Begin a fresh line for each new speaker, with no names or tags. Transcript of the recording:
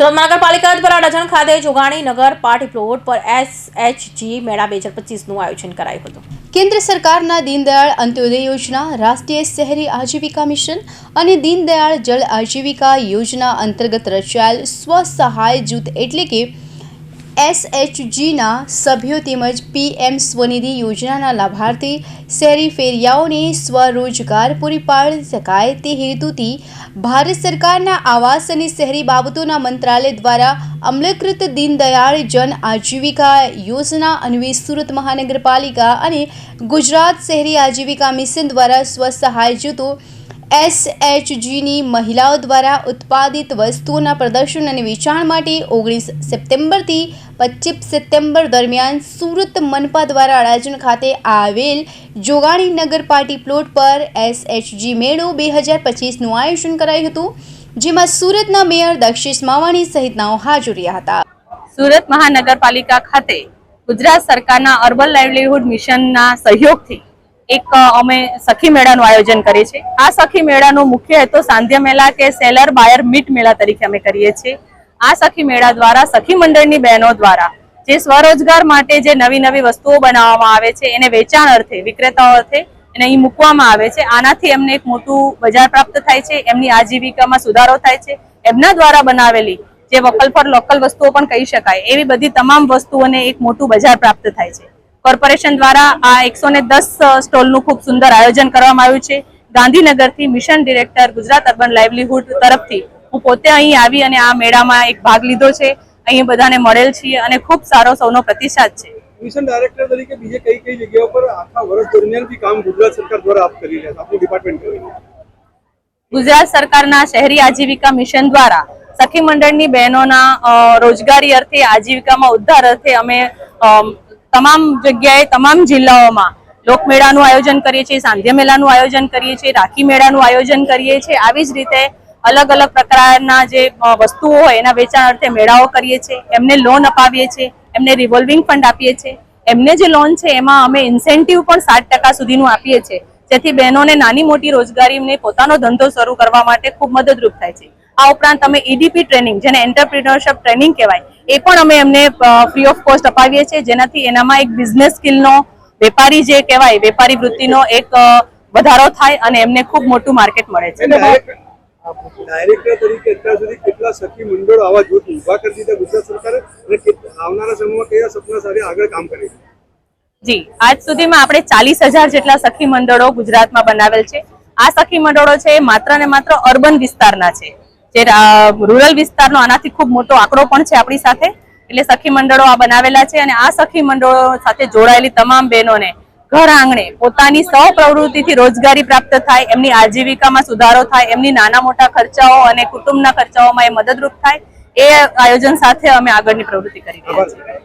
સુરત મહાનગરપાલિકા દ્વારા ડઝણ ખાતે જોગાણી નગર પાર્ટી પ્લોટ પર એસએચજી મેળા બે હજાર પચીસનું આયોજન કરાયું હતું.
કેન્દ્ર સરકારના દીનદયાળ અંત્યોદય યોજના, રાષ્ટ્રીય શહેરી આજીવિકા મિશન અને દીનદયાળ જળ આજીવિકા યોજના અંતર્ગત રચાયેલ સ્વ સહાય જૂથ એટલે કે એસએચજીના સભ્યો તેમજ પીએમ સ્વનિધિ યોજનાના લાભાર્થી શહેરી ફેરિયાઓને સ્વરોજગાર પૂરી પાડી શકાય તે હેતુથી ભારત સરકારના આવાસ અને શહેરી બાબતોના મંત્રાલય દ્વારા અમલકૃત દીનદયાળ જન આજીવિકા યોજના અન્વયે સુરત મહાનગરપાલિકા અને ગુજરાત શહેરી આજીવિકા મિશન દ્વારા સ્વસહાય જૂથો એસએચજીની મહિલાઓ દ્વારા ઉત્પાદિત વસ્તુઓના પ્રદર્શન અને વેચાણ માટે ઓગણીસ સપ્ટેમ્બરથી પચીસ સપ્ટેમ્બર દરમિયાન સુરત મનપા દ્વારા અડાજણ ખાતે આવેલ જોગાણી નગર પાર્ટી પ્લોટ પર એસએચજી મેળો બે હજાર પચીસનું આયોજન કરાયું હતું, જેમાં સુરતના મેયર દક્ષિશ માવાણી સહિતનાઓ હાજર હતા.
સુરત મહાનગરપાલિકા ખાતે ગુજરાત સરકારના અર્બન લાઇવલીહુડ મિશનના સહયોગથી એક અમે સખી મેળાનું આયોજન કરીએ છીએ. આ સખી મેળાનો મુખ્ય હેતુ સાંધ્ય મેળા કે સેલર બાયર મીટ મેળા તરીકે અમે કરીએ છીએ. આ સખી મેળા દ્વારા સખી મંડળની બહેનો દ્વારા જે સ્વરોજગાર માટે જે નવી નવી વસ્તુઓ બનાવવામાં આવે છે, એને વેચાણ અર્થે, વિક્રેતાઓ અર્થે એને અહીં મૂકવામાં આવે છે. આનાથી એમને એક મોટું બજાર પ્રાપ્ત થાય છે, એમની આજીવિકામાં સુધારો થાય છે. એમના દ્વારા બનાવેલી જે વોકલ ફોર લોકલ વસ્તુઓ પણ કહી શકાય, એવી બધી તમામ વસ્તુઓને એક મોટું બજાર પ્રાપ્ત થાય છે. કોર્પોરેશન દ્વારા આ એકસો ને દસ સ્ટોલનું ખૂબ સુંદર આયોજન કરવામાં આવ્યું છે. ગાંધીનગરથી mission director Gujarat urban livelihood તરફથી હું પોતે અહીં આવી અને આ મેળામાં એક ભાગ લીધો છે. અહીં બધાને મળેલ છીએ અને ખૂબ સારો સૌનો પ્રતિસાદ છે.
મિશન ડાયરેક્ટર તરીકે બીજે કઈ કઈ જગ્યાઓ પર આખા વર્ષ દરમિયાન બી કામ ગુજરાત સરકાર દ્વારા આપ કરી રહ્યા આપનું ડિપાર્ટમેન્ટ કરી
ગુજરાત સરકારના શહેરી આજીવિકા મિશન દ્વારા સખી મંડળની બહેનોના રોજગારી અર્થે આજીવિકામાં ઉદ્ધાર અર્થે અમે અમ, તમામ જગ્યાએ, તમામ જિલ્લાઓમાં લોકમેળાનું આયોજન કરીએ છીએ, સાંધ્ય મેળાનું આયોજન કરીએ છીએ, રાખી મેળાનું આયોજન કરીએ છીએ. આવી જ રીતે અલગ અલગ પ્રકારના જે વસ્તુઓ હોય એના વેચાણ અર્થે મેળાઓ કરીએ છીએ. એમને લોન અપાવીએ છીએ, એમને રિવોલ્વિંગ ફંડ આપીએ છીએ. એમને જે લોન છે એમાં અમે ઇન્સેન્ટિવ પણ સાત સુધીનું આપીએ છીએ. જેથી બહેનોને નાની મોટી રોજગારીને પોતાનો ધંધો શરૂ કરવા માટે ખૂબ મદદરૂપ થાય છે. આ ઉપરાંત અમે ઈડીપી ટ્રેનિંગ જેને એન્ટરપ્રિનરશિપ ટ્રેનિંગ કહેવાય એ પણ અમે એમને ફ્રી ઓફ કોસ્ટ અપાવીએ છીએ. જેનાથી એનામાં એક બિઝનેસ સ્કિલનો વેપારી જે કહેવાય વેપારી વૃત્તિનો એક વધારો થાય અને એમને ખૂબ મોટું માર્કેટ મળે છે.
ડાયરેક્ટર ડાયરેક્ટર તરીકે અત્યાર સુધી કેટલા સખી મંડળો આવા જૂથ ઊભા કરી દીધા ગુજરાત સરકારે અને આવનારા સમયમાં કયા સપના સાથે આગળ કામ કરે છે?
જી આજ સુધીમાં આપણે ચાલીસ હજાર જેટલા સખી મંડળો ગુજરાતમાં બનાવેલ છે. આ સખી મંડળો છે માત્ર ને માત્ર અર્બન વિસ્તારના છે. જે રૂરલ વિસ્તારનો આનાથી ખૂબ મોટો આંકડો પણ છે આપણી સાથે. એટલે સખી મંડળો આ બનાવેલા છે અને આ સખી મંડળો સાથે જોડાયેલી તમામ બહેનોને ઘર આંગણે પોતાની સૌ પ્રવૃત્તિથી રોજગારી પ્રાપ્ત થાય, એમની આજીવિકામાં સુધારો થાય, એમની નાના મોટા ખર્ચાઓ અને કુટુંબના ખર્ચાઓમાં એ મદદરૂપ થાય, એ આયોજન સાથે અમે આગળની પ્રવૃત્તિ કરી રહ્યા છીએ.